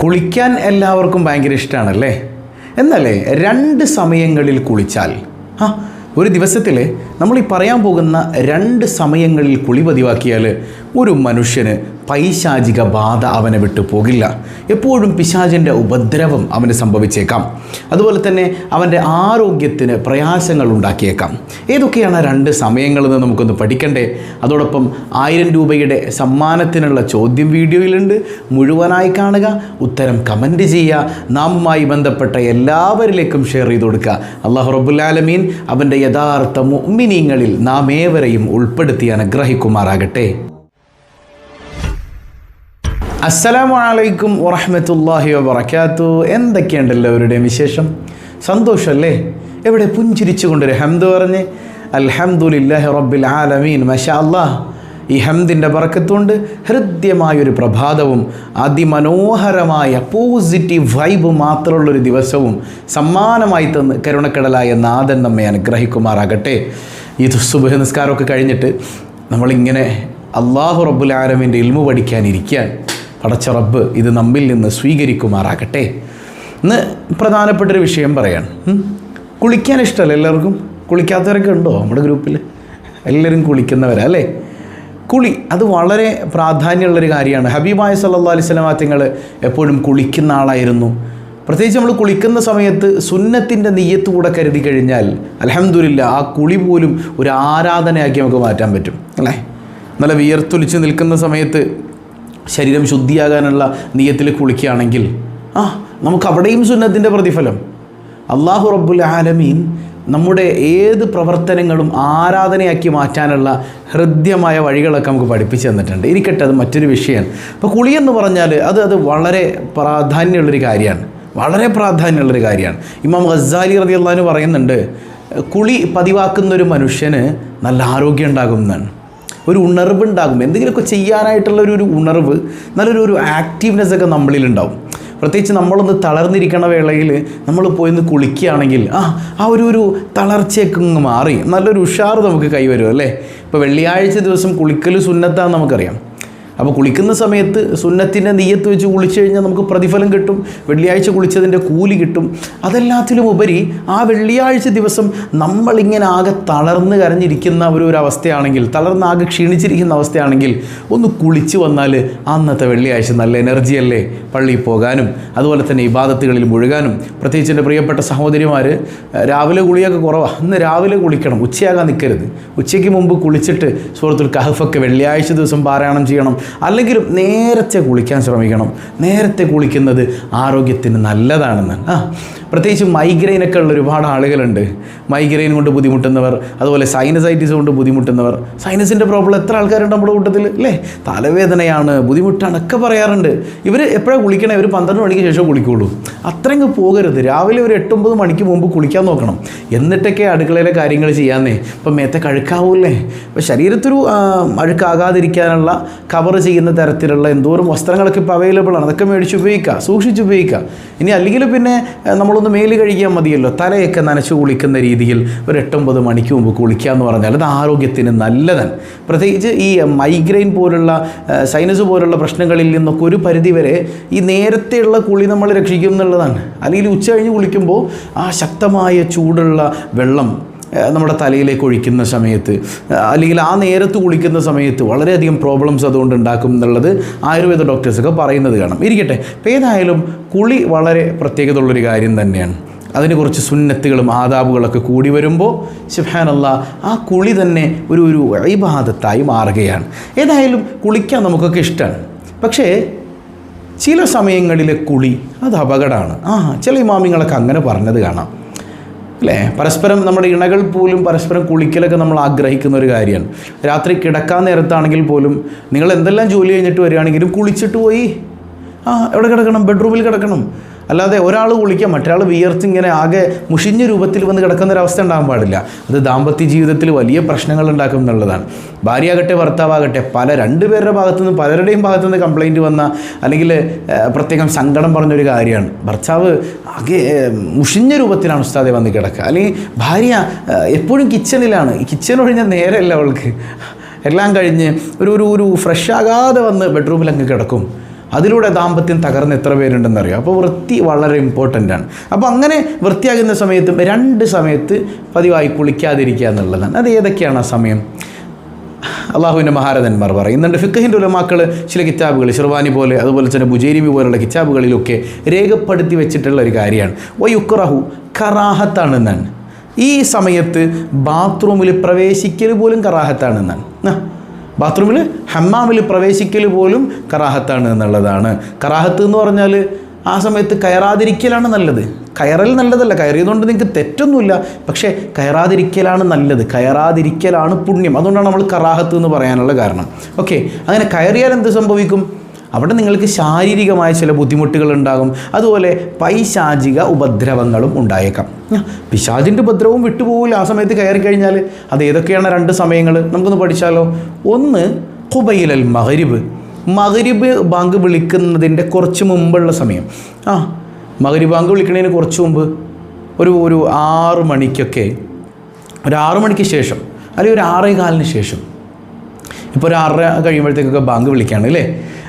കുളിക്കാൻ എല്ലാവർക്കും ഭയങ്കര ഇഷ്ടമാണല്ലേ എന്നല്ലേ? രണ്ട് സമയങ്ങളിൽ കുളിച്ചാൽ. ആ ഒരു ദിവസത്തിൽ നമ്മൾ ഈ പറയാൻ പോകുന്ന രണ്ട് സമയങ്ങളിൽ കുളി പതിവാക്കിയാൽ ഒരു മനുഷ്യന് പൈശാചിക ബാധ അവനെ വിട്ടു പോകില്ല. എപ്പോഴും പിശാചിന്റെ ഉപദ്രവം അവന് സംഭവിച്ചേക്കാം. അതുപോലെ തന്നെ അവന്റെ ആരോഗ്യത്തിന് പ്രയാസങ്ങൾ ഉണ്ടാക്കിയേക്കാം. ഏതൊക്കെയാണ് രണ്ട് സമയങ്ങളെന്ന് നമുക്കൊന്ന് പഠിക്കണ്ടേ? അതോടൊപ്പം ആയിരം രൂപയുടെ സമ്മാനത്തിനുള്ള ചോദ്യം വീഡിയോയിലുണ്ട്. മുഴുവനായി കാണുക ഉത്തരം കമന്റ് ചെയ്യുക നാമുമായി ബന്ധപ്പെട്ട എല്ലാവരിലേക്കും ഷെയർ ചെയ്ത് കൊടുക്കുക. അള്ളാഹു റബുല്ലാലമീൻ അവന്റെ യഥാർത്ഥ മുഅ്മിനീങ്ങളിൽ നാം ഏവരെയും ഉൾപ്പെടുത്തി അനുഗ്രഹിക്കുമാറാകട്ടെ. അസ്സലാമു അലൈക്കും വറഹ്മത്തുള്ളാഹി വബറകാത്തു. എന്തൊക്കെയുണ്ട് എല്ലാവരുടെയും വിശേഷം? സന്തോഷമല്ലേ എവിടെ പുഞ്ചിരിച്ചുകൊണ്ടൊരു ഹംദ് പറഞ്ഞ് അൽഹംദുലില്ലാഹി റബ്ബിൽ ആലമീൻ മഷാ അല്ലാഹ്. ഈ ഹംദിന്റെ പറക്കത്തുകൊണ്ട് ഹൃദ്യമായൊരു പ്രഭാതവും അതിമനോഹരമായ പോസിറ്റീവ് വൈബ് മാത്രമുള്ളൊരു ദിവസവും സമ്മാനമായി തന്ന് കരുണക്കടലായ നാഥൻ നമ്മെ അനുഗ്രഹിക്കുമാറാകട്ടെ. ഈ സുബഹ നിസ്കാരമൊക്കെ കഴിഞ്ഞിട്ട് നമ്മളിങ്ങനെ അള്ളാഹു റബ്ബുൽ ആലമിന്റെ ഇൽമു പഠിക്കാനിരിക്കാൻ പടച്ച റബ്ബ് ഇത് നമ്മിൽ നിന്ന് സ്വീകരിക്കുമാറാകട്ടെ. ഇന്ന് പ്രധാനപ്പെട്ടൊരു വിഷയം പറയാണ്. കുളിക്കാൻ ഇഷ്ടമല്ല എല്ലാവർക്കും? കുളിക്കാത്തവരൊക്കെ ഉണ്ടോ നമ്മുടെ ഗ്രൂപ്പിൽ എല്ലാവരും കുളിക്കുന്നവരാ അല്ലേ? കുളി അത് വളരെ പ്രാധാന്യമുള്ളൊരു കാര്യമാണ്. ഹബീബായ സല്ലാ അലൈഹി സ്വലാം തങ്ങൾ എപ്പോഴും കുളിക്കുന്ന ആളായിരുന്നു. പ്രത്യേകിച്ച് നമ്മൾ കുളിക്കുന്ന സമയത്ത് സുന്നത്തിന്റെ നെയ്യത്ത് കൂടെ കരുതി കഴിഞ്ഞാൽ അലഹമില്ല ആ കുളി പോലും ഒരു ആരാധനയാക്കി നമുക്ക് മാറ്റാൻ പറ്റും അല്ലേ? നല്ല വിയർത്തൊലിച്ച് നിൽക്കുന്ന സമയത്ത് ശരീരം ശുദ്ധിയാകാനുള്ള നെയ്യത്തിൽ കുളിക്കുകയാണെങ്കിൽ ആ നമുക്ക് അവിടെയും സുന്നത്തിന്റെ പ്രതിഫലം. അള്ളാഹു റബ്ബുൽ ആലമീൻ നമ്മുടെ ഏത് പ്രവർത്തനങ്ങളും ആരാധനയാക്കി മാറ്റാനുള്ള ഹൃദ്യമായ വഴികളൊക്കെ നമുക്ക് പഠിപ്പിച്ചു തന്നിട്ടുണ്ട്. ഇരിക്കട്ടെ അത് മറ്റൊരു വിഷയമാണ്. അപ്പോൾ കുളിയെന്ന് പറഞ്ഞാൽ അത് അത് വളരെ പ്രാധാന്യമുള്ളൊരു കാര്യമാണ്. വളരെ പ്രാധാന്യമുള്ളൊരു കാര്യമാണ്. ഇമാം ഗസാലി റതി അള്ളഹാന് പറയുന്നുണ്ട് കുളി പതിവാക്കുന്ന ഒരു മനുഷ്യന് നല്ല ആരോഗ്യം ഉണ്ടാകും എന്നാണ്. ഒരു ഉണർവ് ഉണ്ടാകും എന്തെങ്കിലുമൊക്കെ ചെയ്യാനായിട്ടുള്ള ഒരു ഉണർവ് നല്ലൊരു ഒരു ആക്റ്റീവ്നെസ് ഒക്കെ നമ്മളിലുണ്ടാവും. പ്രത്യേകിച്ച് നമ്മളൊന്ന് തളർന്നിരിക്കണ വേളയിൽ നമ്മൾ പോയി ഒന്ന് കുളിക്കുകയാണെങ്കിൽ ആ ആ ഒരു ഒരു തളർച്ചയൊക്കെ അങ്ങ് മാറി. നല്ലൊരു ഉഷാർ നമുക്ക് കൈവരും അല്ലേ? ഇപ്പോൾ വെള്ളിയാഴ്ച ദിവസം കുളിക്കൽ സുന്നത്താന്ന് നമുക്കറിയാം. അപ്പോൾ കുളിക്കുന്ന സമയത്ത് സുന്നത്തിന്റെ നെയ്യത്ത് വെച്ച് കുളിച്ചു കഴിഞ്ഞാൽ നമുക്ക് പ്രതിഫലം കിട്ടും. വെള്ളിയാഴ്ച കുളിച്ചതിന്റെ കൂലി കിട്ടും. അതെല്ലാത്തിലും ഉപരി ആ വെള്ളിയാഴ്ച ദിവസം നമ്മളിങ്ങനെ ആകെ തളർന്ന് കരഞ്ഞിരിക്കുന്ന ഒരു ഒരു അവസ്ഥയാണെങ്കിൽ തളർന്ന് ആകെ ക്ഷീണിച്ചിരിക്കുന്ന അവസ്ഥയാണെങ്കിൽ ഒന്ന് കുളിച്ച് വന്നാൽ അന്നത്തെ വെള്ളിയാഴ്ച നല്ല എനർജിയല്ലേ പള്ളിയിൽ പോകാനും അതുപോലെ തന്നെ ഇബാദത്തുകളിൽ മുഴുകാനും. പ്രത്യേകിച്ച് എന്റെ പ്രിയപ്പെട്ട സഹോദരിമാർ രാവിലെ കുളിയൊക്കെ കുറവാണ് ഇന്ന് രാവിലെ കുളിക്കണം. ഉച്ചയാകാൻ നിൽക്കരുത് ഉച്ചയ്ക്ക് മുമ്പ് കുളിച്ചിട്ട് സുഹൃത്തുൽ കഹഫൊക്കെ വെള്ളിയാഴ്ച ദിവസം പാരായണം ചെയ്യണം. അല്ലെങ്കിലും നേരത്തെ കുളിക്കാൻ ശ്രമിക്കണം. നേരത്തെ കുളിക്കുന്നത് ആരോഗ്യത്തിന് നല്ലതാണെന്ന്. ആ പ്രത്യേകിച്ച് മൈഗ്രെയിനൊക്കെ ഉള്ള ഒരുപാട് ആളുകളുണ്ട്. മൈഗ്രെയിൻ കൊണ്ട് ബുദ്ധിമുട്ടുന്നവർ അതുപോലെ സൈനസൈറ്റിസ് കൊണ്ട് ബുദ്ധിമുട്ടുന്നവർ. സൈനസിന്റെ പ്രോബ്ലം എത്ര ആൾക്കാരുണ്ട് നമ്മുടെ കൂട്ടത്തിൽ അല്ലേ തലവേദനയാണ് ബുദ്ധിമുട്ടാണ് ഒക്കെ പറയാറുണ്ട്. ഇവർ എപ്പോഴാണ് കുളിക്കണേ? ഒരു പന്ത്രണ്ട് മണിക്ക് ശേഷം കുളിക്കുള്ളൂ. അത്രയും പോകരുത്. രാവിലെ ഒരു എട്ടൊമ്പത് മണിക്ക് മുമ്പ് കുളിക്കാൻ നോക്കണം. എന്നിട്ടൊക്കെ അടുക്കളയിലെ കാര്യങ്ങൾ ചെയ്യാന്നേ. ഇപ്പം മേത്തെ കഴുക്കാവൂല്ലേ? ഇപ്പം ശരീരത്തൊരു അഴുക്കാകാതിരിക്കാനുള്ള കവർ ചെയ്യുന്ന തരത്തിലുള്ള എന്തോരം വസ്ത്രങ്ങളൊക്കെ ഇപ്പോൾ അവൈലബിൾ ആണ്. അതൊക്കെ മേടിച്ച് ഉപയോഗിക്കുക സൂക്ഷിച്ച് ഉപയോഗിക്കുക ഇനി അല്ലെങ്കിൽ പിന്നെ ആ, നമ്മളൊന്ന് മേൽ കഴുകിയാൽ മതിയല്ലോ. തലയൊക്കെ നനച്ച് കുളിക്കുന്ന രീതിയിൽ ഒരു എട്ടൊമ്പത് മണിക്ക് മുമ്പ് കുളിക്കുക എന്ന് പറഞ്ഞാൽ അത് ആരോഗ്യത്തിന് നല്ലതാണ്. പ്രത്യേകിച്ച് ഈ മൈഗ്രെയിൻ പോലുള്ള സൈനസ് പോലുള്ള പ്രശ്നങ്ങളിൽ നിന്നൊക്കെ ഒരു പരിധിവരെ ഈ നേരത്തെയുള്ള കുളി നമ്മൾ രക്ഷിക്കും എന്നുള്ളതാണ്. അല്ലെങ്കിൽ ഉച്ച കഴിഞ്ഞ് കുളിക്കുമ്പോൾ ആ ശക്തമായ ചൂടുള്ള വെള്ളം നമ്മുടെ തലയിലേക്ക് ഒഴിക്കുന്ന സമയത്ത് അല്ലെങ്കിൽ ആ നേരത്ത് കുളിക്കുന്ന സമയത്ത് വളരെയധികം പ്രോബ്ലംസ് അതുകൊണ്ട് ഉണ്ടാക്കും എന്നുള്ളത് ആയുർവേദ ഡോക്ടേഴ്സൊക്കെ പറയുന്നത് കാണാം. ഇരിക്കട്ടെ അപ്പോൾ ഏതായാലും കുളി വളരെ പ്രത്യേകത ഉള്ളൊരു കാര്യം തന്നെയാണ്. അതിന് കുറച്ച് സുന്നത്തുകളും ആദാബുകളൊക്കെ കൂടി വരുമ്പോൾ സുഹാനല്ല ആ കുളി തന്നെ ഒരു ഒരു ഇബാദത്തായി മാറുകയാണ്. ഏതായാലും കുളിക്കാൻ നമുക്കൊക്കെ ഇഷ്ടമാണ് പക്ഷേ ചില സമയങ്ങളിലെ കുളി അത് അപകടമാണ്. ആ ചില ഇമാമിങ്ങളൊക്കെ അങ്ങനെ പറഞ്ഞത് കാണാം. അല്ലേ? പരസ്പരം നമ്മുടെ ഇണകൾ പോലും പരസ്പരം കുളിക്കലൊക്കെ നമ്മൾ ആഗ്രഹിക്കുന്ന ഒരു കാര്യമാണ്. രാത്രി കിടക്കാൻ നേരത്താണെങ്കിൽ പോലും നിങ്ങൾ എന്തെല്ലാം ജോലി കഴിഞ്ഞിട്ട് വരികയാണെങ്കിലും കുളിച്ചിട്ട് പോയി. ആ എവിടെ കിടക്കണം? ബെഡ്റൂമിൽ കിടക്കണം. അല്ലാതെ ഒരാൾ കുളിക്കുക മറ്റൊരാൾ വിയർത്ത് ഇങ്ങനെ ആകെ മുഷിഞ്ഞ രൂപത്തിൽ വന്ന് കിടക്കുന്ന ഒരവസ്ഥ ഉണ്ടാകാൻ പാടില്ല. അത് ദാമ്പത്യ ജീവിതത്തിൽ വലിയ പ്രശ്നങ്ങൾ ഉണ്ടാക്കും എന്നുള്ളതാണ്. ഭാര്യയാകട്ടെ ഭർത്താവാകട്ടെ പല രണ്ടുപേരുടെ ഭാഗത്തു നിന്ന് പലരുടെയും ഭാഗത്തുനിന്ന് കംപ്ലൈന്റ് വന്ന അല്ലെങ്കിൽ പ്രത്യേകം സങ്കടം പറഞ്ഞൊരു കാര്യമാണ്. ഭർത്താവ് ആകെ മുഷിഞ്ഞ രൂപത്തിലാണ് ഉസ്താദെ വന്ന് കിടക്കുക. അല്ലെങ്കിൽ ഭാര്യ എപ്പോഴും കിച്ചണിലാണ് കിച്ചൺ ഒഴിഞ്ഞാൽ നേരമല്ല അവൾക്ക്. എല്ലാം കഴിഞ്ഞ് ഒരു ഒരു ഒരു ഫ്രഷ് ആകാതെ വന്ന് ബെഡ്റൂമിൽ അങ്ങ് കിടക്കും. അതിലൂടെ ദാമ്പത്യം തകർന്ന് എത്ര പേരുണ്ടെന്ന് അറിയാം അപ്പോൾ വൃത്തി വളരെ ഇമ്പോർട്ടന്റ് ആണ്. അപ്പോൾ അങ്ങനെ വൃത്തിയാകുന്ന സമയത്തും രണ്ട് സമയത്ത് പതിവായി കുളിക്കാതിരിക്കുക എന്നുള്ളതാണ്. അത് ഏതൊക്കെയാണ് ആ സമയം? അള്ളാഹുവിന്റെ മഹാരഥന്മാർ പറയുന്നുണ്ട് ഫിക്കഹിന്റെ ഉലമാക്കൾ ചില കിതാബുകൾ ഷിർവാനി പോലെ അതുപോലെ തന്നെ ബുജേരിമി പോലുള്ള കിതാബുകളിലൊക്കെ രേഖപ്പെടുത്തി വെച്ചിട്ടുള്ള ഒരു കാര്യമാണ്. വയുക്റഹു കറാഹത്താണെന്നാണ്. ഈ സമയത്ത് ബാത്റൂമിൽ പ്രവേശിക്കൽ പോലും കറാഹത്താണെന്നാണ്. ബാത്റൂമിൽ ഹമ്മാമിൽ പ്രവേശിക്കൽ പോലും കറാഹത്താണ് എന്നുള്ളതാണ്. കറാഹത്ത് എന്ന് പറഞ്ഞാൽ ആ സമയത്ത് കയറാതിരിക്കലാണ് നല്ലത്. കയറൽ നല്ലതല്ല. കയറിയതുകൊണ്ട് നിങ്ങൾക്ക് തെറ്റൊന്നുമില്ല. പക്ഷേ കയറാതിരിക്കലാണ് നല്ലത്. കയറാതിരിക്കലാണ് പുണ്യം. അതുകൊണ്ടാണ് നമ്മൾ കറാഹത്ത് എന്ന് പറയാനുള്ള കാരണം. ഓക്കെ. അങ്ങനെ കയറിയാൽ എന്ത് സംഭവിക്കും? അവിടെ നിങ്ങൾക്ക് ശാരീരികമായ ചില ബുദ്ധിമുട്ടുകൾ ഉണ്ടാകും. അതുപോലെ പൈശാചിക ഉപദ്രവങ്ങളും ഉണ്ടായേക്കാം. പിശാചിന്റെ ഉപദ്രവവും വിട്ടുപോകില്ല ആ സമയത്ത് കയറി കഴിഞ്ഞാൽ അത് ഏതൊക്കെയാണ് രണ്ട് സമയങ്ങൾ നമുക്കൊന്ന് പഠിച്ചാലോ? ഒന്ന് ഖുബൈലൽ മഹരിബ് മഹരിബ് ബാങ്ക് വിളിക്കുന്നതിന്റെ കുറച്ച് മുമ്പുള്ള സമയം. ആ മഹരിബ് ബാങ്ക് വിളിക്കുന്നതിന് കുറച്ച് മുമ്പ് ഒരു ഒരു ആറ് മണിക്കൊക്കെ ഒരു ആറ് മണിക്ക് ശേഷം അല്ലെങ്കിൽ ഒരു ആറേ കാലിന് ശേഷം. ഇപ്പോൾ ഒരു ആറര കഴിയുമ്പോഴത്തേക്കൊക്കെ ബാങ്ക് വിളിക്കുകയാണ് അല്ലേ?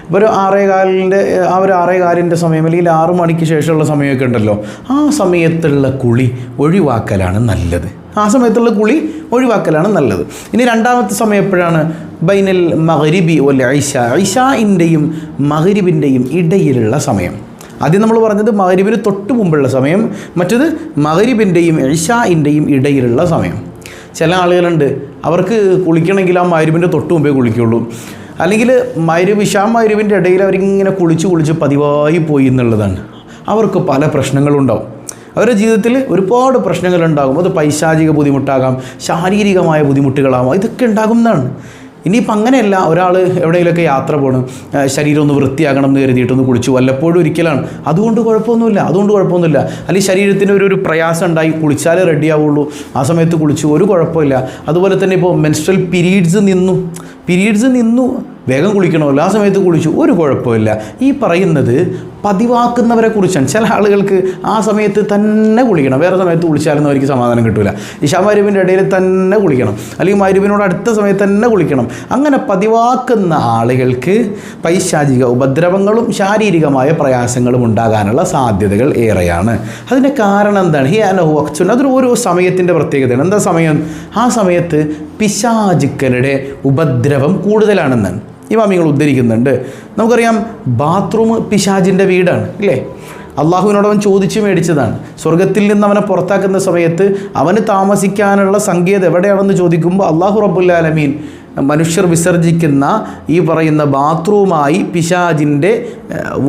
ഇപ്പോൾ ഒരു ആറേ കാലിന്റെ ആ ഒരു ആറേ കാലിന്റെ സമയം അല്ലെങ്കിൽ ആറു മണിക്ക് ശേഷമുള്ള സമയമൊക്കെ ഉണ്ടല്ലോ. ആ സമയത്തുള്ള കുളി ഒഴിവാക്കലാണ് നല്ലത്. ആ സമയത്തുള്ള കുളി ഒഴിവാക്കലാണ് നല്ലത്. ഇനി രണ്ടാമത്തെ സമയം എപ്പോഴാണ്? ബൈനൽ മഹരിബി ഒല്ല ഐഷ ഐഷാഇന്റെയും മഹരിബിന്റെയും ഇടയിലുള്ള സമയം. ആദ്യം നമ്മൾ പറഞ്ഞത് മഹരിബിന് തൊട്ട് മുമ്പുള്ള സമയം മറ്റത് മഹരിബിന്റെയും ഐഷാഇന്റെയും ഇടയിലുള്ള സമയം. ചില ആളുകളുണ്ട് അവർക്ക് കുളിക്കണമെങ്കിൽ ആ മഹരിബിന്റെ തൊട്ട് മുമ്പേ കുളിക്കുള്ളൂ. അല്ലെങ്കിൽ മരുവ് ഇഷാം മരുവിന്റെ ഇടയിൽ അവരിങ്ങനെ കുളിച്ച് കുളിച്ച് പതിവായി പോയി എന്നുള്ളതാണ്. അവർക്ക് പല പ്രശ്നങ്ങളുണ്ടാവും. അവരുടെ ജീവിതത്തിൽ ഒരുപാട് പ്രശ്നങ്ങളുണ്ടാകും. അത് പൈശാചിക ബുദ്ധിമുട്ടാകാം ശാരീരികമായ ബുദ്ധിമുട്ടുകളാകാം ഇതൊക്കെ ഉണ്ടാകുന്നതാണ് ഇനിയിപ്പോൾ അങ്ങനെയല്ല ഒരാൾ എവിടെയെങ്കിലുമൊക്കെ യാത്ര പോകണം ശരീരം ഒന്ന് വൃത്തിയാകണം എന്ന് കരുതിയിട്ടൊന്ന് കുളിച്ചു വല്ലപ്പോഴും ഒരിക്കലാണ്. അതുകൊണ്ട് കുഴപ്പമൊന്നുമില്ല അതുകൊണ്ട് കുഴപ്പമൊന്നുമില്ല. അല്ലെങ്കിൽ ശരീരത്തിന് ഒരു ഒരു പ്രയാസം ഉണ്ടായി കുളിച്ചാലേ റെഡി ആവുള്ളൂ. ആ സമയത്ത് കുളിച്ചു ഒരു കുഴപ്പമില്ല. അതുപോലെ തന്നെ ഇപ്പോൾ മെൻസ്ട്രൽ പീരീഡ്സ് നിന്നു പീരീഡ്സ് നിന്നു വേഗം കുളിക്കണമല്ലോ. ആ സമയത്ത് കുളിച്ചു. ഒരു കുഴപ്പമില്ല. ഈ പറയുന്നത് പതിവാക്കുന്നവരെ കുറിച്ചാണ്. ചില ആളുകൾക്ക് ആ സമയത്ത് തന്നെ കുളിക്കണം. വേറെ സമയത്ത് കുളിച്ചാലൊന്നും അവർക്ക് സമാധാനം കിട്ടില്ല ഇഷാമരുവിന്റെ ഇടയിൽ തന്നെ കുളിക്കണം. അല്ലെങ്കിൽ മരുവിനോട് അടുത്ത സമയത്ത് തന്നെ കുളിക്കണം. അങ്ങനെ പതിവാക്കുന്ന ആളുകൾക്ക് പൈശാചിക ഉപദ്രവങ്ങളും ശാരീരികമായ പ്രയാസങ്ങളും ഉണ്ടാകാനുള്ള സാധ്യതകൾ ഏറെയാണ്. അതിന്റെ കാരണം എന്താണ്? ഹി അനഹു അക്സുൻ അതൊരു ഓരോ സമയത്തിന്റെ പ്രത്യേകതയാണ്. എന്താ സമയം? ആ സമയത്ത് പിശാചുക്കളുടെ ഉപദ്രവം കൂടുതലാണെന്നാണ്. ഇമാമികൾ ഉദ്ധരിക്കുന്നുണ്ട്. നമുക്കറിയാം ബാത്റൂം പിശാജിന്റെ വീടാണ് അല്ലേ അള്ളാഹുവിനോടവൻ ചോദിച്ചു മേടിച്ചതാണ്. സ്വർഗത്തിൽ നിന്ന് അവനെ പുറത്താക്കുന്ന സമയത്ത് അവന് താമസിക്കാനുള്ള സങ്കേതം എവിടെയാണെന്ന് ചോദിക്കുമ്പോൾ അള്ളാഹു റബ്ബുല്ലാലമീൻ മനുഷ്യർ വിസർജിക്കുന്ന ഈ പറയുന്ന ബാത്റൂമായി പിശാജിന്റെ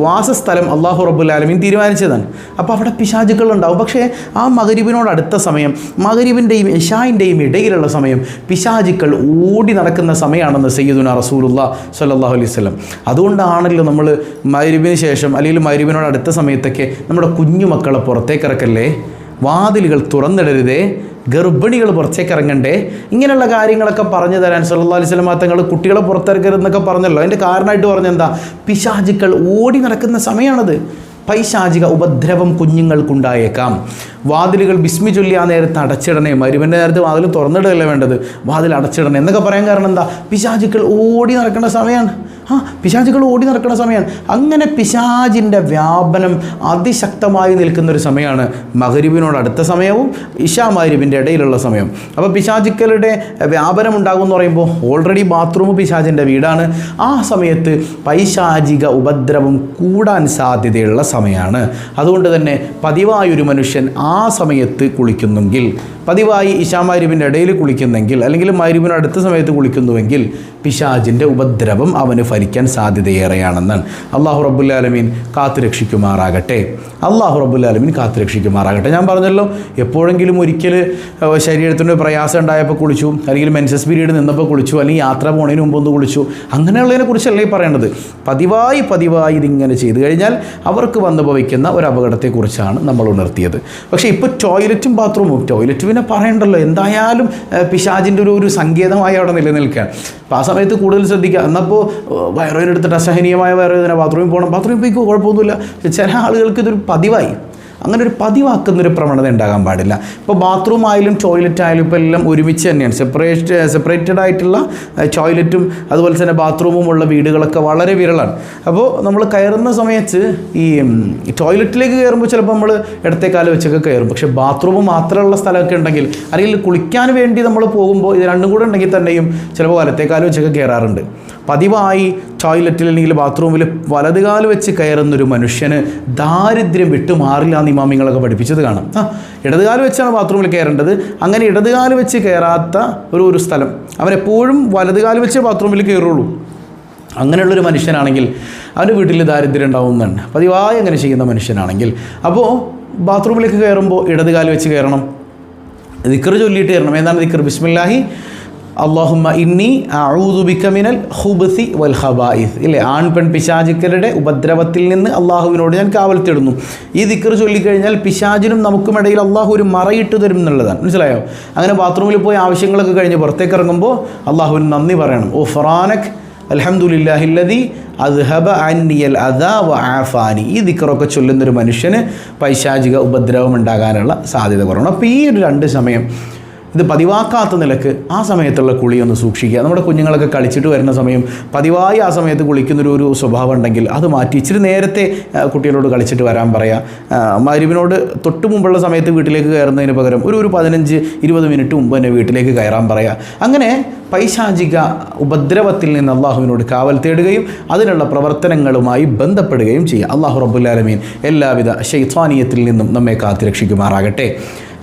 വാസസ്ഥലം അള്ളാഹു റബുലാലമീൻ തീരുമാനിച്ചതാണ്. അപ്പോൾ അവിടെ പിശാജുകൾ ഉണ്ടാവും പക്ഷേ ആ മകരീബിനോട് അടുത്ത സമയം മകരീബിന്റെയും ഇഷായിന്റെയും ഇടയിലുള്ള സമയം പിശാജുക്കൾ ഓടി നടക്കുന്ന സമയമാണെന്ന് സയ്യിദുന റസൂലുള്ള സല്ലാഹു അലൈഹി വസല്ലം. അതുകൊണ്ടാണല്ലോ നമ്മൾ മകരീബിന് ശേഷം അല്ലെങ്കിൽ മകരീബിനോട് അടുത്ത സമയത്തൊക്കെ നമ്മുടെ കുഞ്ഞുമക്കളെ പുറത്തേക്ക് ഇറക്കല്ലേ? വാതിലുകൾ തുറന്നിടരുതേ ഗർഭിണികൾ പുറത്തേക്ക് ഇറങ്ങണ്ടേ? ഇങ്ങനെയുള്ള കാര്യങ്ങളൊക്കെ പറഞ്ഞു തരാൻ സല്ലാ അലൈഹി വസല്ലം തങ്ങൾ കുട്ടികളെ പുറത്തിറക്കരുതെന്നൊക്കെ പറഞ്ഞല്ലോ. അതിന്റെ കാരണമായിട്ട് പറഞ്ഞെന്താ പിശാചുക്കൾ ഓടി നടക്കുന്ന സമയമാണത് പൈശാചിക ഉപദ്രവം കുഞ്ഞുങ്ങൾക്കുണ്ടായേക്കാം. വാതിലുകൾ ബിസ്മി ചൊല്ലി ആ നേരത്ത് അടച്ചിടണേ. മരുവന്റെ നേരത്ത് വാതിൽ തുറന്നിടല്ലേ വേണ്ടത്? വാതിൽ അടച്ചിടണേ. എന്നൊക്കെ പറയാൻ കാരണം എന്താ? പിശാചുക്കൾ ഓടി നടക്കേണ്ട സമയമാണ് ആ പിശാചുകൾ ഓടി നടക്കുന്ന സമയമാണ് അങ്ങനെ പിശാചിന്റെ വ്യാപനം അതിശക്തമായി നിൽക്കുന്ന ഒരു സമയമാണ് മഹരിബിനോട് അടുത്ത സമയവും ഇഷാ മഹരിബിന്റെ ഇടയിലുള്ള സമയം അപ്പോൾ പിശാചുക്കളുടെ വ്യാപനം ഉണ്ടാകും എന്ന് പറയുമ്പോൾ ഓൾറെഡി ബാത്റൂം പിശാചിന്റെ വീടാണ്. ആ സമയത്ത് പൈശാചിക ഉപദ്രവം കൂടാൻ സാധ്യതയുള്ള സമയമാണ് അതുകൊണ്ട് തന്നെ പതിവായൊരു മനുഷ്യൻ ആ സമയത്ത് കുളിക്കുന്നെങ്കിൽ പതിവായി ഇഷാമാരിബിന്റെ ഇടയിൽ കുളിക്കുന്നെങ്കിൽ അല്ലെങ്കിൽ മാരിബിന് അടുത്ത സമയത്ത് കുളിക്കുന്നുവെങ്കിൽ പിശാജിന്റെ ഉപദ്രവം അവന് ഫലിക്കാൻ സാധ്യതയേറെയാണെന്നാണ്. അള്ളാഹു റബ്ബുല്ലാലമീൻ കാത്തു രക്ഷിക്കുമാറാകട്ടെ അള്ളാഹു റബ്ബുല്ലാലമീൻ കാത്തു രക്ഷിക്കുമാറാകട്ടെ ഞാൻ പറഞ്ഞല്ലോ എപ്പോഴെങ്കിലും ഒരിക്കൽ ശരീരത്തിന്റെ പ്രയാസം ഉണ്ടായപ്പോൾ കുളിച്ചു അല്ലെങ്കിൽ മെൻസസ് പീരീഡ് നിന്നപ്പോൾ കുളിച്ചു അല്ലെങ്കിൽ യാത്ര പോണതിന് മുമ്പ് ഒന്ന് കുളിച്ചു അങ്ങനെയുള്ളതിനെ കുറിച്ചല്ലേ പറയേണ്ടത്? പതിവായി പതിവായി ഇതിങ്ങനെ ചെയ്തു കഴിഞ്ഞാൽ അവർക്ക് വന്നു ഭവിക്കുന്ന ഒരു അപകടത്തെക്കുറിച്ചാണ് നമ്മൾ ഉണർത്തിയത്. പക്ഷേ ഇപ്പോൾ ടോയ്ലറ്റും ബാത്റൂമും ടോയ്ലറ്റ് പിന്നെ പറയണ്ടല്ലോ. എന്തായാലും പിശാജിന്റെ ഒരു ഒരു സങ്കേതമായി അവിടെ നിലനിൽക്കുകയാണ് അപ്പോൾ ആ സമയത്ത് കൂടുതൽ ശ്രദ്ധിക്കുക. എന്നപ്പോൾ വയറുവേദന എടുത്തിട്ട് അസഹനീയമായ വയറുവേദന ബാത്റൂമിൽ പോകണം. ബാത്റൂമിൽ പോയിക്കോ കുഴപ്പമൊന്നുമില്ല. ചില ആളുകൾക്ക് ഇതൊരു പതിവായി. അങ്ങനെ ഒരു പതിവാക്കുന്ന ഒരു പ്രവണത ഉണ്ടാകാൻ പാടില്ല. ഇപ്പോൾ ബാത്റൂം ആയാലും ടോയ്ലറ്റ് ആയാലും ഇപ്പോൾ എല്ലാം ഒരുമിച്ച് തന്നെയാണ്. സെപ്പറേറ്റ് സെപ്പറേറ്റഡ് ആയിട്ടുള്ള ടോയ്ലറ്റും അതുപോലെ തന്നെ ബാത്റൂമും ഉള്ള വീടുകളൊക്കെ വളരെ വിരളാണ്. അപ്പോൾ നമ്മൾ കയറുന്ന സമയത്ത് ഈ ടോയ്ലറ്റിലേക്ക് കയറുമ്പോൾ ചിലപ്പോൾ നമ്മൾ ഇടത്തെ കാലം വെച്ചൊക്കെ കയറും. പക്ഷേ ബാത്റൂം മാത്രമുള്ള സ്ഥലമൊക്കെ ഉണ്ടെങ്കിൽ അല്ലെങ്കിൽ കുളിക്കാൻ വേണ്ടി നമ്മൾ പോകുമ്പോൾ ഇത് രണ്ടും കൂടെ ഉണ്ടെങ്കിൽ തന്നെയും ചിലപ്പോൾ വലത്തെ വെച്ചൊക്കെ കയറാറുണ്ട്. പതിവായി ടോയ്ലറ്റിൽ അല്ലെങ്കിൽ ബാത്റൂമിൽ വലതുകാൽ വെച്ച് കയറുന്നൊരു മനുഷ്യന് ദാരിദ്ര്യം വിട്ടുമാറില്ല എന്ന് ഇമാമിങ്ങളൊക്കെ പഠിപ്പിച്ചത് കാണാം. ആ ഇടതുകാൽ വെച്ചാണ് ബാത്റൂമിൽ കയറേണ്ടത്. അങ്ങനെ ഇടതുകാൽ വെച്ച് കയറാത്ത ഒരു ഒരു സ്ഥലം. അവരെപ്പോഴും വലതുകാൽ വെച്ച് ബാത്റൂമിൽ കയറുള്ളൂ. അങ്ങനെയുള്ളൊരു മനുഷ്യനാണെങ്കിൽ അവന്റെ വീട്ടിൽ ദാരിദ്ര്യം ഉണ്ടാവുന്നതാണ് പതിവായി അങ്ങനെ ചെയ്യുന്ന മനുഷ്യനാണെങ്കിൽ. അപ്പോൾ ബാത്റൂമിലേക്ക് കയറുമ്പോൾ ഇടതുകാൽ വെച്ച് കയറണം. ദിക്കർ ചൊല്ലിയിട്ട് കയറണം. എന്താണ് ദിക്കർ ബിസ്മില്ലാഹി അള്ളാഹുമ്മ ഇന്നി ഔദുബിക്കമിനൽ ഹുബസി വൽ ഹബായിസ് ഇല്ലേ? ആൺ പെൺ പിശാചിക്കരുടെ ഉപദ്രവത്തിൽ നിന്ന് അള്ളാഹുവിനോട് ഞാൻ കാവൽ തേടുന്നു ഈ ദിക്കർ ചൊല്ലിക്കഴിഞ്ഞാൽ പിശാചിനും നമുക്കുമിടയിൽ അള്ളാഹു ഒരു മറയിട്ട് തരും എന്നുള്ളതാണ്. മനസ്സിലായോ? അങ്ങനെ ബാത്റൂമിൽ പോയി ആവശ്യങ്ങളൊക്കെ കഴിഞ്ഞ് പുറത്തേക്ക് ഇറങ്ങുമ്പോൾ അള്ളാഹുവിന് നന്ദി പറയണം. ഓ ഫറാനക് അലഹമുല്ലാഹില്ലതി അദ്ഹബ അന്നിയൽ അദാ ആഫാനി. ഈ ദിക്കറൊക്കെ ചൊല്ലുന്നൊരു മനുഷ്യന് പൈശാചിക ഉപദ്രവം ഉണ്ടാകാനുള്ള സാധ്യത കുറവാണ്. അപ്പോൾ ഈ ഒരു രണ്ട് സമയം ഇത് പതിവാക്കാത്ത നിലയ്ക്ക് ആ സമയത്തുള്ള കുളി ഒന്ന് സൂക്ഷിക്കുക. നമ്മുടെ കുഞ്ഞുങ്ങളൊക്കെ കളിച്ചിട്ട് വരുന്ന സമയം പതിവായി ആ സമയത്ത് കുളിക്കുന്നൊരു ഒരു സ്വഭാവം ഉണ്ടെങ്കിൽ അത് മാറ്റി ഇച്ചിരി നേരത്തെ കുട്ടികളോട് കളിച്ചിട്ട് വരാൻ പറയുക മരുവിനോട് തൊട്ട് മുമ്പുള്ള സമയത്ത് വീട്ടിലേക്ക് കയറുന്നതിന് പകരം ഒരു ഒരു പതിനഞ്ച് ഇരുപത് മിനിറ്റ് മുമ്പ് തന്നെ വീട്ടിലേക്ക് കയറാൻ പറയുക അങ്ങനെ പൈശാചിക ഉപദ്രവത്തിൽ നിന്ന് അള്ളാഹുവിനോട് കാവൽ തേടുകയും അതിനുള്ള പ്രവർത്തനങ്ങളുമായി ബന്ധപ്പെടുകയും ചെയ്യുക അള്ളാഹു റബുല്ലാലമീൻ എല്ലാവിധ ശൈത്വാനീയത്തിൽ നിന്നും നമ്മെ കാത്തുരക്ഷിക്കുമാറാകട്ടെ.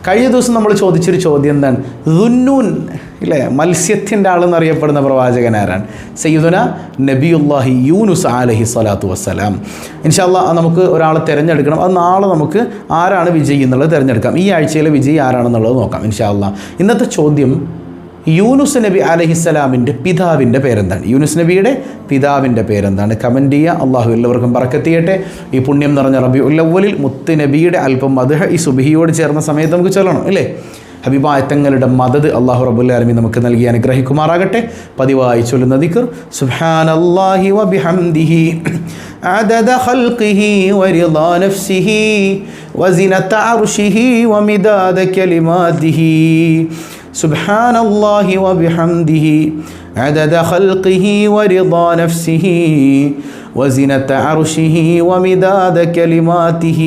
കഴിഞ്ഞ ദിവസം നമ്മൾ ചോദിച്ചൊരു ചോദ്യം എന്താണ്? ദുന്നൂൻ ഇല്ലേ? മത്സ്യത്തിന്റെ ആളെന്നറിയപ്പെടുന്ന പ്രവാചകൻ ആരാണ്? സയ്യിദുന നബിയുല്ലാഹി യൂനുസ് അലഹി സ്വലാത്തു വസ്സലാം. ഇൻഷാല്ല നമുക്ക് ഒരാളെ തിരഞ്ഞെടുക്കണം. അത് നാളെ നമുക്ക് ആരാണ് വിജയി എന്നുള്ളത് തിരഞ്ഞെടുക്കാം. ഈ ആഴ്ചയിലെ വിജയി ആരാണെന്നുള്ളത് നോക്കാം ഇൻഷാല്ല ഇന്നത്തെ ചോദ്യം യൂനുസ് നബി അലഹിസ്സലാമിൻ്റെ പിതാവിൻ്റെ പേരെന്താണ് യൂനുസ് നബിയുടെ പിതാവിൻ്റെ പേരെന്താണ് കമൻറ്റ് ചെയ്യുക അള്ളാഹു എല്ലാവർക്കും പറക്കെത്തിയട്ടെ ഈ പുണ്യം നിറഞ്ഞ റബി ഉല്ലവലിൽ മുത്ത് നബിയുടെ അല്പം മധുഹ ഈ സുബിഹിയോട് ചേർന്ന സമയത്ത് നമുക്ക് ചൊല്ലണം അല്ലേ ഹബീബായത്തങ്ങളുടെ മദത് അള്ളാഹു റബുല്ലാലമി നമുക്ക് നൽകി അനുഗ്രഹിക്കുമാറാകട്ടെ പതിവായി ചൊല്ലുന്ന ദിക്കർ സുബ്ഹാനല്ലാഹി വബിഹംദിഹി عدد خلقه ورضا نفسه وزنة عرشه ومداد كلماته سبحان الله وبحمده. عدد خلقه ورضا نفسه وزنة عرشه ومداد كلماته.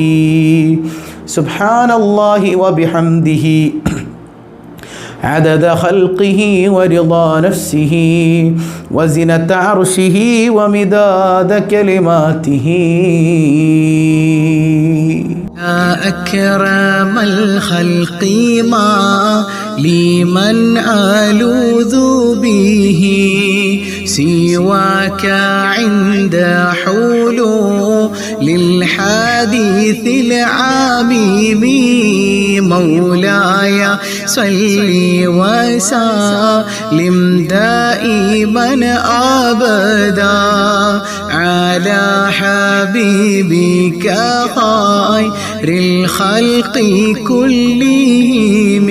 سبحان الله وبحمده. عدد خلقه ورضا نفسه وزنة عرشه ومداد كلماته. يا أكرم الخلق ما لمن ألوذ به سواك عند حلول للحديث العميم مولاي صل وسلم دائما أبدا على حبيبك خير الخلق كلهم.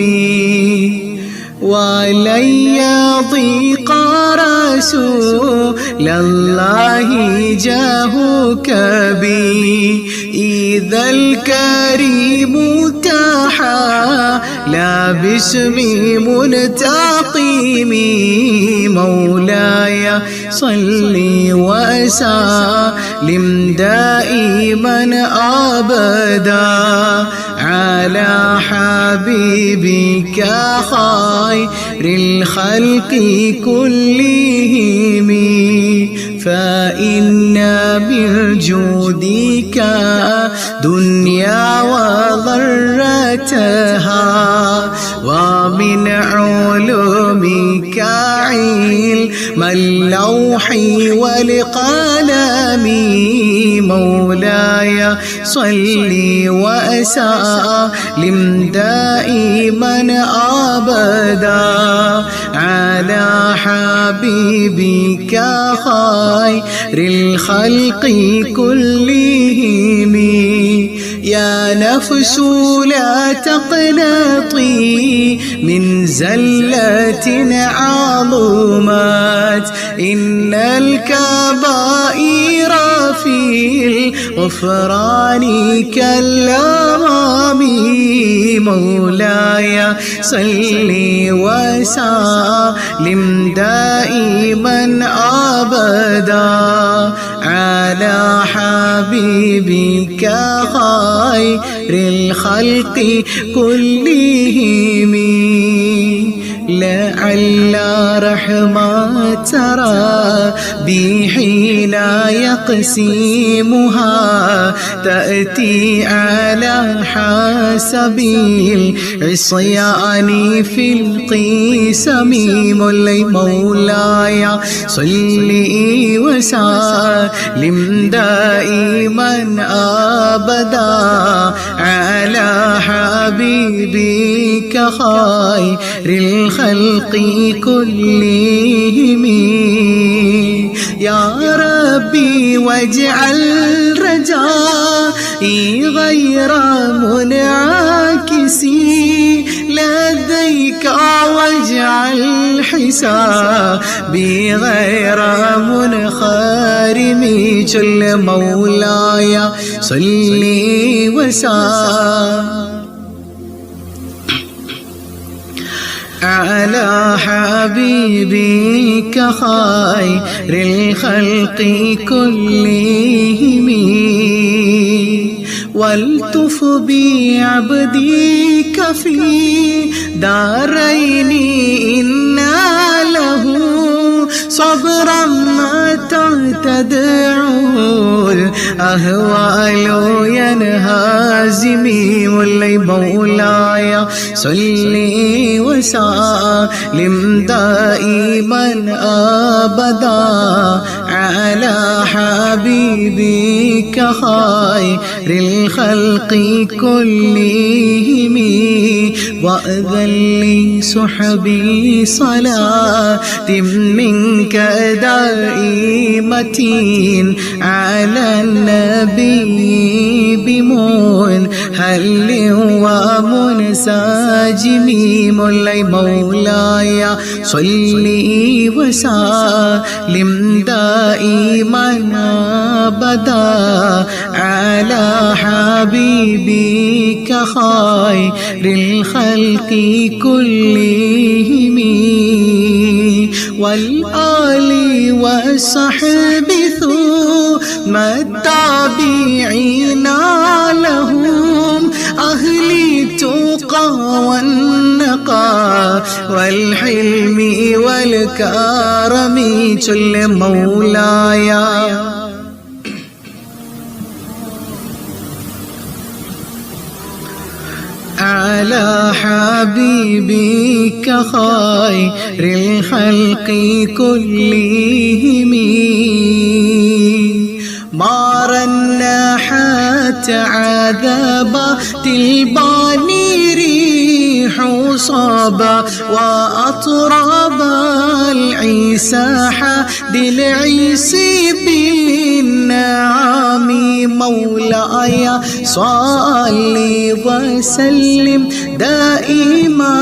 ولن يضيق رسول الله جاهك بي. إذا الكريم تحا لا باسم منتقم مولاي صل وسلم دائما أبدا على حبيبك خير الخلق كلهم. جودك دنيا وضرتها ومن علومك علم اللوح والقلم مولاي. صل وسلم دائما أبدا على حبيبك خير الخلق كلهم. يا نفس لا تقنطي من زلة عظمت إن الكبائر في الغفران كالأمام مولاي صل وسلم دائما أبدا على حبيبك خير الخلق كلهم. لعل رحمة ترى بحين يقسمها تأتي على حسب العصيان في القسم مولاي مولاي صلي وسلم دائما أبدا على حبيبك خير الخلق كلهم. يا ربي واجعل رجائي غير منعكس لديك واجعل حسابي غير منخرم. جل مولاي صلي وسلم. على حبيبك خير الخلق كلهم. والتف بعبدك في دارين إنا له صبرا متى تدعو الأهوال ينهزمي واللي مولاي صلي وسلم دائما أبدا على حبيبك خير الخلق كلهم. وأذن لي سحبي صلاة منك دائمة على النبي بمون هل ومنساجم مولاي مولاي صلي وسلم دائما أبدا على حبيبك خير الخلق كلهم والآل والصحب ثم التابعين لهم أهل التقى والنقى والحلم والكرم جل مولاي. حبيبي كخير الخلق كلهم. ما رن حتى عذاب تلباني ريح صبا وأطرب العيسى للعيسي بالنعم مولاي صل وسلم دائما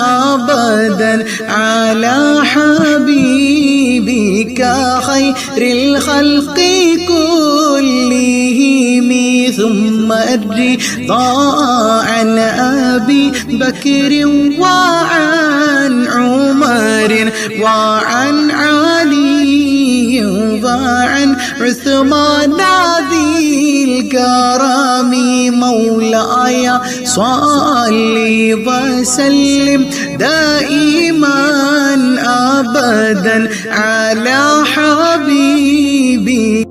أبدا على حبيب حبيبك خير الخلق كلهم. ثم الرضا عن أبي بكر وعن عمر وعن علي وعن عثمان. الكرم مولاي صلي وسلم دائما أبدا على حبيبي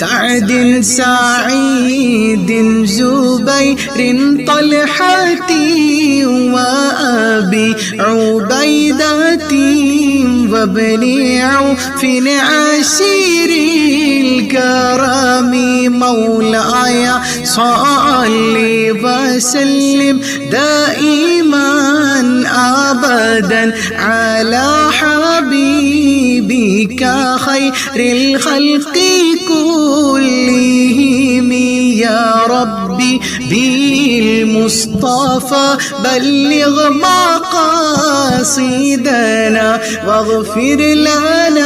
سعد سعيد زبير طلحة وأبي عبيدة وابن عوف عشير الكرم مولاي صلي وسلم دائما أبدا على حبيبك خير الخلق كلهم يا ربي بالمصطفى بلغ مقاصدنا واغفر لنا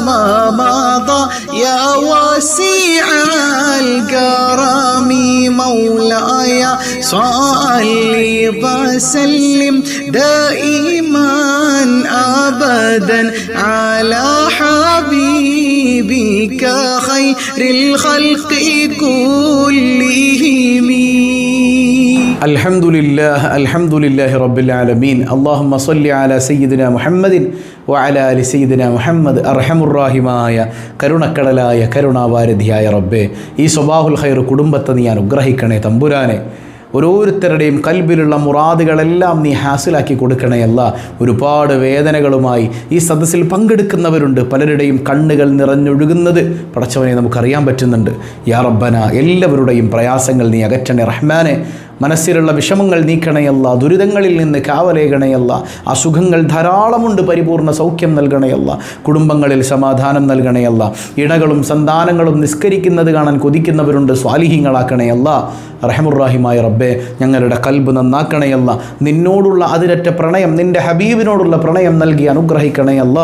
ما مضى يا واسع الكرم مولاي. صل وسلم دائما ابدا على حبيبك خير الخلق كلهم. അൽഹംദുലില്ലാഹ് അൽഹംദുലില്ലാഹി റബ്ബിൽ ആലമീൻ. അല്ലാഹുമ്മ സ്വല്ലി അലാ സയ്യിദിന മുഹമ്മദിൻ വഅല അലി സയ്യിദിന മുഹമ്മദ്. അർഹമുറാഹിമായ കരുണക്കടലായ കരുണാവാരധിയായ റബ്ബേ ഈ സ്വബാഹുൽ ഖൈർ കുടുംബത്തെ നീ അനുഗ്രഹിക്കണേ തമ്പുരാനെ. ഓരോരുത്തരുടെയും കൽബിലുള്ള മുറാദുകളെല്ലാം നീ ഹാസിലാക്കി കൊടുക്കണയല്ല ഒരുപാട് വേദനകളുമായി ഈ സദസ്സിൽ പങ്കെടുക്കുന്നവരുണ്ട്. പലരുടെയും കണ്ണുകൾ നിറഞ്ഞൊഴുകുന്നത് പടച്ചവനെ നമുക്കറിയാൻ പറ്റുന്നുണ്ട്. യാ റബ്ബന എല്ലാവരുടെയും പ്രയാസങ്ങൾ നീ അകറ്റണേ റഹ്മാനെ. മനസ്സിലുള്ള വിഷമങ്ങൾ നീക്കണയല്ല ദുരിതങ്ങളിൽ നിന്ന് കാവലേകണയല്ല അസുഖങ്ങൾ ധാരാളമുണ്ട് പരിപൂർണ സൗഖ്യം നൽകണയല്ല കുടുംബങ്ങളിൽ സമാധാനം നൽകണയല്ല ഇണകളും സന്താനങ്ങളും നിസ്കരിക്കുന്നത് കാണാൻ കൊതിക്കുന്നവരുണ്ട് സ്വാലിഹീങ്ങളാക്കണയല്ല. റഹമുറാഹിമായ റബ്ബെ ഞങ്ങളുടെ കൽബ് നന്നാക്കണയല്ല നിന്നോടുള്ള അതിരറ്റ പ്രണയം നിന്റെ ഹബീബിനോടുള്ള പ്രണയം നൽകി അനുഗ്രഹിക്കണയല്ല.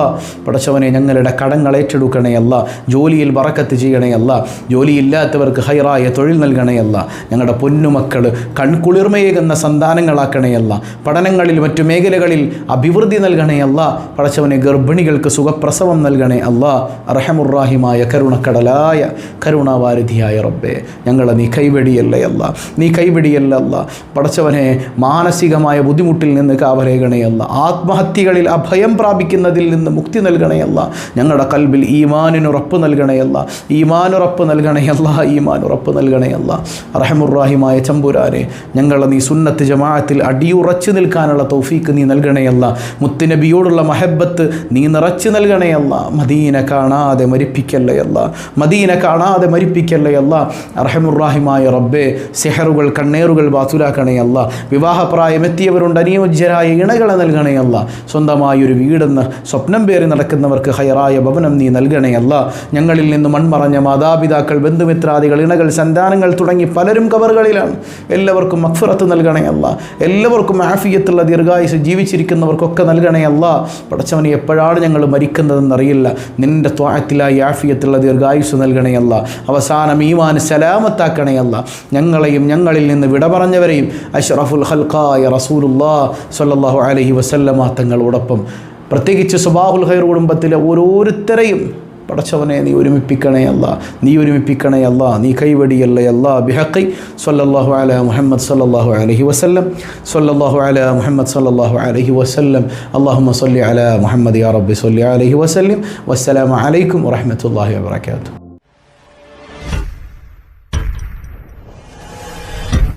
പടച്ചവനെ ഞങ്ങളുടെ കടങ്ങൾ ഏറ്റെടുക്കണയല്ല ജോലിയിൽ വറക്കത്ത് ചെയ്യണയല്ല ജോലിയില്ലാത്തവർക്ക് ഹൈറായ തൊഴിൽ നൽകണയല്ല ഞങ്ങളുടെ പൊന്നുമക്കൾ കൺകുളിർമയേകുന്ന സന്താനങ്ങളാക്കണയല്ല. പഠനങ്ങളിൽ മറ്റു മേഖലകളിൽ അഭിവൃദ്ധി നൽകണയല്ല. പടച്ചവനെ ഗർഭിണികൾക്ക് സുഖപ്രസവം നൽകണേ അല്ല. റഹമുറാഹിമായ കരുണക്കടലായ കരുണാവാരിധിയായ റബ്ബേ ഞങ്ങളെ നീ കൈവെടിയല്ലേ അല്ല നീ കൈവെടിയല്ല പടച്ചവനെ മാനസികമായ ബുദ്ധിമുട്ടിൽ നിന്ന് കാവലേകണയല്ല. ആത്മഹത്യകളിൽ അഭയം പ്രാപിക്കുന്നതിൽ നിന്ന് മുക്തി നൽകണയല്ല. ഞങ്ങളുടെ കൽബിൽ ഈമാനിനുറപ്പ് നൽകണയല്ല. ഈമാനുറപ്പ് നൽകണയല്ല. ഈമാനുറപ്പ് നൽകണയല്ല. റഹമുറാഹിമായ ചമ്പുരാനെ ഞങ്ങളെ നീ സുന്നത്ത് ജമാഅത്തിൽ അടിയുറച്ചു നിൽക്കാനുള്ള തൗഫീക്ക് നീ നൽകണയല്ല മുത്തുനബിയോടുള്ള മഹബത്ത് നീ നിറച്ചു നൽകണയല്ല മദീന കാണാതെ മരിപ്പിക്കല്ലയല്ല മദീന കാണാതെ മരിപ്പിക്കല്ലയല്ല അർഹമുറാഹിമായ റബ്ബെ സെഹറുകൾ കണ്ണേറുകൾ ബാത്തുലാക്കണയല്ല വിവാഹപ്രായമെത്തിയവരുണ്ട് അനുയോജ്യരായ ഇണകളെ നൽകണയല്ല സ്വന്തമായ ഒരു വീടെന്ന് സ്വപ്നം പേറി നടക്കുന്നവർക്ക് ഹയറായ ഭവനം നീ നൽകണയല്ല ഞങ്ങളിൽ നിന്ന് മൺമറഞ്ഞ മാതാപിതാക്കൾ ബന്ധുമിത്രാദികൾ ഇണകൾ സന്താനങ്ങൾ തുടങ്ങി പലരും കവറുകളിലാണ്. എല്ലാവർക്കും മക്ഫുറത്ത് നൽകണയല്ല എല്ലാവർക്കും ആഫിയത്തുള്ള ദീർഘായുസ് ജീവിച്ചിരിക്കുന്നവർക്കൊക്കെ നൽകണേ നൽകണയല്ല പടച്ചവന് എപ്പോഴാണ് ഞങ്ങൾ മരിക്കുന്നതെന്നറിയില്ല. നിന്റെ ത്വാഹത്തിലായി ആഫിയത്തുള്ള ദീർഘായുസ് നൽകണേ നൽകണയല്ല അവസാനം ഈമാൻ സലാമത്താക്കണയല്ല ഞങ്ങളെയും ഞങ്ങളിൽ നിന്ന് വിട പറഞ്ഞവരെയും അഷ്റഫുൽ ഹൽക്കായ റസൂലുല്ലാ സല്ലാഹു അലഹി വസല്ലമ തങ്ങളോടൊപ്പം. പ്രത്യേകിച്ച് സുബാഹുൽ ഹൈർ കുടുംബത്തിലെ ഓരോരുത്തരെയും പടച്ചവനെ നീ ഒരുമിപ്പിക്കണേ അല്ല. നീ ഒരുമിപ്പിക്കണേ അല്ല. നീ കൈവടിയല്ലേ അല്ല. ബിഹക്കൈ സല്ലല്ലാഹു അല മുഹമ്മദ് സല്ലല്ലാഹു അലഹി വസല്ലം. സല്ലല്ലാഹു അല മുഹമ്മദ് സല്ലല്ലാഹു അലഹി വസല്ലം. അല്ലാഹുമ്മ സല്ലി അല മുഹമ്മദ് യാ റബ്ബി സല്ലി അലഹി വസല്ലം. വസ്സലാമു അലൈക്കും വറഹ്മത്തുള്ളാഹി വബറകാതുഹു.